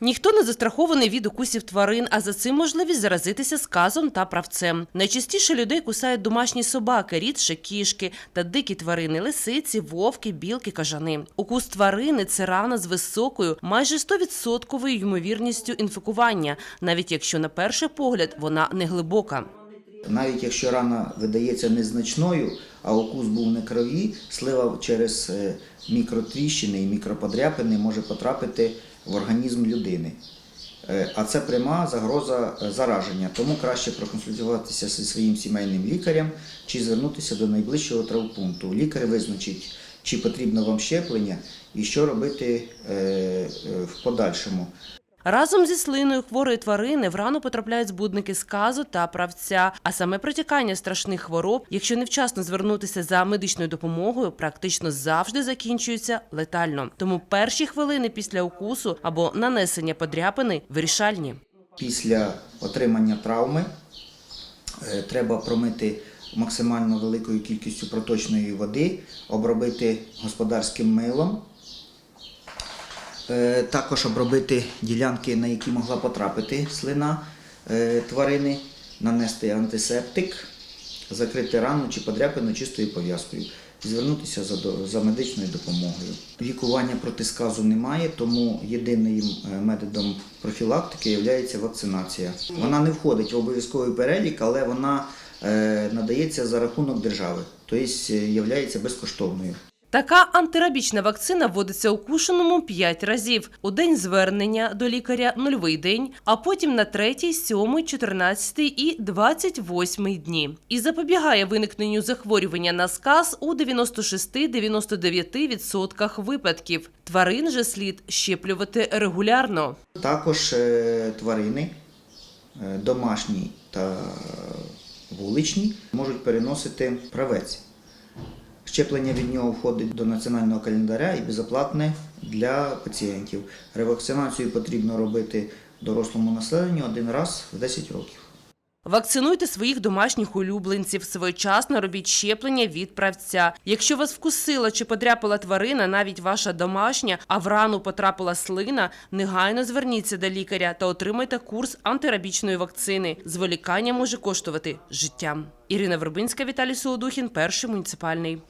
Ніхто не застрахований від укусів тварин, а за цим можливість заразитися сказом та правцем. Найчастіше людей кусають домашні собаки, рідше кішки та дикі тварини, лисиці, вовки, білки, кажани. Укус тварини це рана з високою, майже 100% ймовірністю інфікування, навіть якщо на перший погляд вона не глибока. Навіть якщо рана видається незначною, а укус був не крові, слива через е, мікротріщини і мікроподряпини може потрапити в організм людини. Е, А це пряма загроза е, зараження, тому краще проконсультуватися зі своїм сімейним лікарем чи звернутися до найближчого травмпункту. Лікар визначить, чи потрібно вам щеплення і що робити е, в подальшому. Разом зі слиною хворої тварини в рану потрапляють збудники сказу та правця. А саме протікання страшних хвороб, якщо невчасно звернутися за медичною допомогою, практично завжди закінчується летально. Тому перші хвилини після укусу або нанесення подряпини вирішальні. Після отримання травми е, треба промити максимально великою кількістю проточної води, обробити господарським милом, також обробити ділянки, на які могла потрапити слина е, тварини, нанести антисептик, закрити рану чи подряпину чистою пов'язкою звернутися за, медичною допомогою. Лікування проти сказу немає, тому єдиним е, методом профілактики є вакцинація. Вона не входить в обов'язковий перелік, але вона е, надається за рахунок держави, тобто є безкоштовною. Така антирабічна вакцина вводиться укушеному 5 разів у день звернення до лікаря нульовий день, а потім на третій, сьомий, 14 і 28 дні. І запобігає виникненню захворювання на сказ у 96-99% випадків. Тварин же слід щеплювати регулярно. Також е, тварини е, домашні та вуличні можуть переносити правець. Щеплення від нього входить до національного календаря і безоплатне для пацієнтів. Ревакцинацію потрібно робити дорослому населенню один раз в 10 років. Вакцинуйте своїх домашніх улюбленців. Своєчасно робіть щеплення від правця. Якщо вас вкусила чи подряпала тварина, навіть ваша домашня, а в рану потрапила слина, негайно зверніться до лікаря та отримайте курс антирабічної вакцини. Зволікання може коштувати життя. Ірина Вербинська, Віталій Солодухін, перший муніципальний.